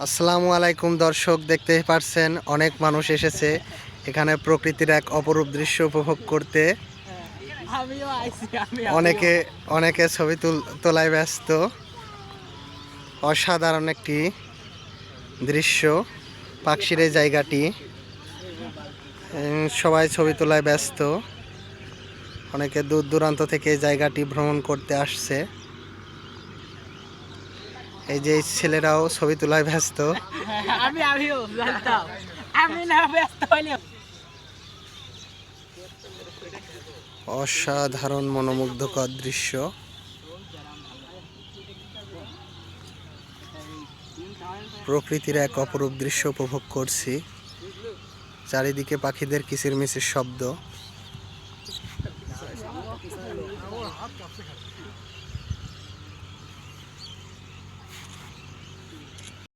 আসসালামু আলাইকুম দর্শক দেখতে পারছেন অনেক মানুষ এসেছে। এখানে প্রকৃতির এক অপরূপ দৃশ্য উপভোগ করতে। অনেকে অনেকে ছবি তুল- তোলায় ব্যস্ত। অসাধারণ একটি দৃশ্য পাখির এই জায়গাটি। সবাই ছবি তোলায় ব্যস্ত। অনেকে দূর দূরান্ত থেকে এই জায়গাটি ভ্রমণ করতে আসছে। এই যে ছেলেরাও ছবি তোলায় ব্যস্ত। আমি আমিও জানতাম। আমি না ব্যস্ত অসাধারণ মনোমুগ্ধকর দৃশ্য। প্রকৃতির এক অপরূপ দৃশ্য উপভোগ করছি। চারিদিকে পাখিদের কিচিরমিচির শব্দ।